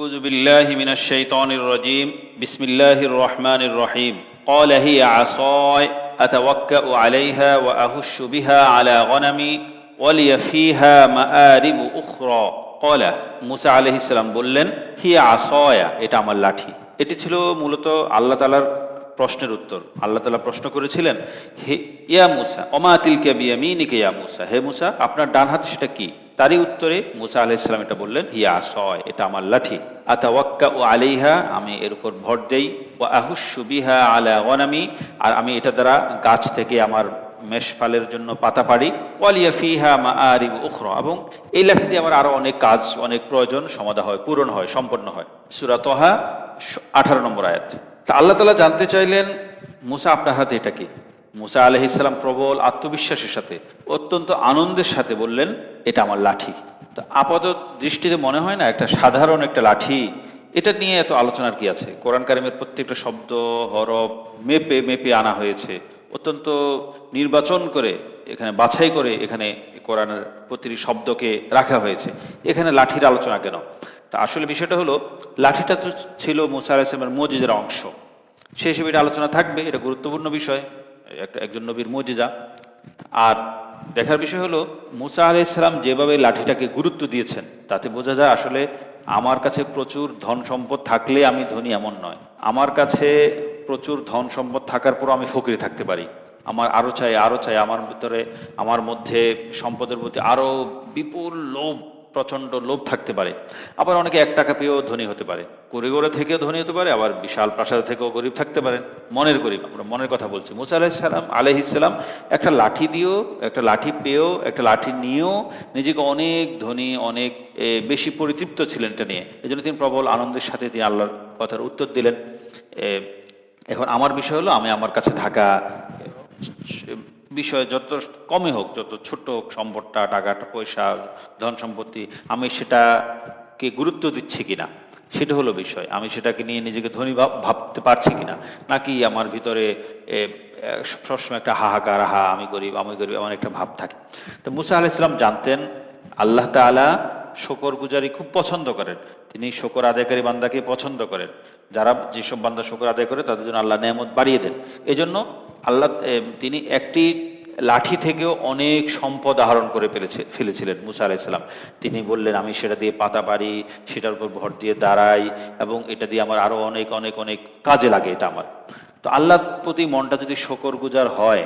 أعوذ بالله من الشيطان الرجيم بسم الله الرحمن الرحيم قال هي عصاي أتوكأ عليها وأهش بها على غنمي ولي فيها مآرب أخرى قال মুসা আলহ ইসলাম বললেন হিয়া আসয়া এটা আমার লাঠি এটি ছিল মূলত আল্লাহ তালার প্রশ্নের উত্তর আল্লাহ তালা প্রশ্ন করেছিলেন হে ইয়া মুসা অমাতিল কে বিয়ামিনিকে ইয়া মুসা হে মুসা আপনার ডান হাত সেটা কি তারই উত্তরে মুসা আলাহ ইসলাম এটা বললেন, হিয়া আসয় এটা আমার লাঠি। আতাওয়াক্কা ও আলাইহা, আমি এর উপর ভর দেই। ও আহুসু বিহা আলা গনামি, আর আমি এটা দ্বারা গাছ থেকে আমার মেষফালের জন্য পাতা পাড়ি। ওয়ালিয়া ফিহা মা আরিব উখরা, এবং এই লাঠি দিয়ে আমার আরও অনেক কাজ, অনেক প্রয়োজন, সমাধা হয়, পূরণ হয়, সম্পন্ন হয়। সুরা তহা, আঠারো নম্বর আয়াত। তা আল্লাহ তালা জানতে চাইলেন, মুসা আপনার হাতে এটা কি? মুসা আলহ ইসলাম প্রবল আত্মবিশ্বাসের সাথে, অত্যন্ত আনন্দের সাথে বললেন, এটা আমার লাঠি। তো আপাত দৃষ্টিতে মনে হয় না একটা সাধারণ একটা লাঠি? এটা নিয়ে এত আলোচনার কি আছে? কোরআন কারিমের প্রত্যেকটা শব্দ, হরফ মেপে মেপে আনা হয়েছে। অত্যন্ত নির্বাচন করে, এখানে বাছাই করে এখানে কোরআনের প্রতিটি শব্দকে রাখা হয়েছে। এখানে লাঠির আলোচনা কেন? তা আসলে বিষয়টা হলো, লাঠিটা তো ছিল মুসা আলাইসলামের মজিদের অংশ। সে হিসেবে এটা আলোচনা থাকবে, এটা গুরুত্বপূর্ণ বিষয়। একটা একজন নবীর মজিজা। আর দেখার বিষয় হলো, মুসা আলি ইসলাম যেভাবে লাঠিটাকে গুরুত্ব দিয়েছেন, তাতে বোঝা যায় আসলে আমার কাছে প্রচুর ধন সম্পদ থাকলে আমি ধনী এমন নয়। আমার কাছে প্রচুর ধন সম্পদ থাকার পরও আমি ফকরি থাকতে পারি। আমার আরও চাই আরও চাই, আমার ভিতরে, আমার মধ্যে সম্পদের প্রতি আরও বিপুল লোভ প্রচণ্ড লোভ থাকতে পারে। আবার অনেকে এক টাকা পেয়েও ধনী হতে পারে। করে থেকেও ধনী হতে পারে, আবার বিশাল প্রাসাদ থেকেও গরিব থাকতে পারেন মনের গরিব, আমরা মনের কথা বলছি। মুসা আলাহিসাল্লাম আলহিসাল্লাম একটা লাঠি দিয়েও, একটা লাঠি পেয়েও, একটা লাঠি নিয়েও নিজেকে অনেক ধনী, অনেক বেশি পরিতৃপ্ত ছিলেন এটা নিয়ে। এই জন্য তিনি প্রবল আনন্দের সাথে তিনি আল্লাহর কথার উত্তর দিলেন। এখন আমার বিষয় হলো, আমি আমার কাছে থাকা। বিষয় যত কমে হোক, যত ছোট হোক সম্পদটা টাকা পয়সা, ধন সম্পত্তি, আমি সেটাকে গুরুত্ব দিচ্ছি কিনা? সেটা হলো বিষয়। আমি সেটাকে নিয়ে নিজেকে ধনী ভাব- ভাবতে পারছি কিনা? নাকি আমার ভিতরে সবসময় একটা হাহাকার হা আমি গরিব আমি গরিব আমার একটা ভাব থাকে। তো মুসা আলাইসালাম জানতেন, আল্লাহ তাআলা শকর গুজারি খুব পছন্দ করেন। তিনি শকর আদায়কারী বান্দাকে পছন্দ করেন। যারা যেসব বান্দা শকর আদায় করে, তাদের জন্য আল্লাহ নেয়ামত বাড়িয়ে দেন। এই জন্য আল্লাহ তিনি একটি লাঠি থেকেও অনেক সম্পদ আহরণ করে ফেলেছে, ফেলেছিলেন মুসা আলাইসাল্লাম তিনি বললেন, আমি সেটা দিয়ে পাতা পারি সেটার উপর ভর দিয়ে দাঁড়াই এবং এটা দিয়ে আমার আরও অনেক অনেক অনেক কাজে লাগে এটা আমার। তো আল্লাহর প্রতি মনটা যদি শকর গুজার হয়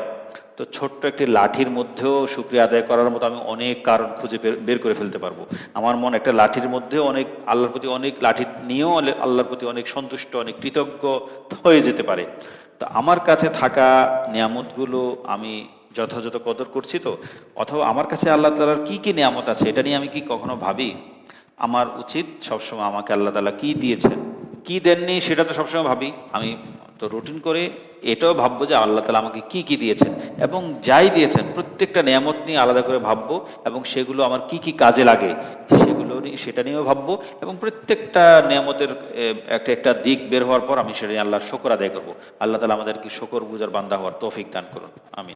তো ছোট্ট একটি লাঠির মধ্যেও শুক্রিয়া আদায় করার মতো আমি অনেক কারণ খুঁজে বের- করে ফেলতে পারব। আমার মন একটা লাঠির মধ্যেও অনেক, আল্লাহর প্রতি অনেক লাঠি নিয়েও আল্লাহর প্রতি অনেক সন্তুষ্ট, অনেক কৃতজ্ঞ হয়ে যেতে পারে। তো আমার কাছে থাকা নিয়ামতগুলো আমি যথাযথ কদর করছি তো? অথবা আমার কাছে আল্লাহ তালার কি কি নিয়ামত আছে, এটা নিয়ে আমি কি কখনো ভাবি? আমার উচিত সবসময় আমাকে আল্লাহ তালা কি দিয়েছেন? কি দেননি সেটা তো সবসময় ভাবি। আমি তো রুটিন করে এটাও ভাববো যে আল্লাহ তালা আমাকে কি কি দিয়েছেন এবং যাই দিয়েছেন, প্রত্যেকটা নিয়ামত নিয়ে আলাদা করে ভাববো এবং সেগুলো আমার কি কি কাজে লাগে সেগুলো নিয়ে, সেটা নিয়েও ভাববো এবং প্রত্যেকটা নিয়ামতের একটা একটা দিক বের হওয়ার পর আমি সেটা নিয়ে আল্লাহর শকর আদায় করব। আল্লাহ তালা আমাদেরকে শকর বুঝার বান্দা হওয়ার তৌফিক দান করুন। আমি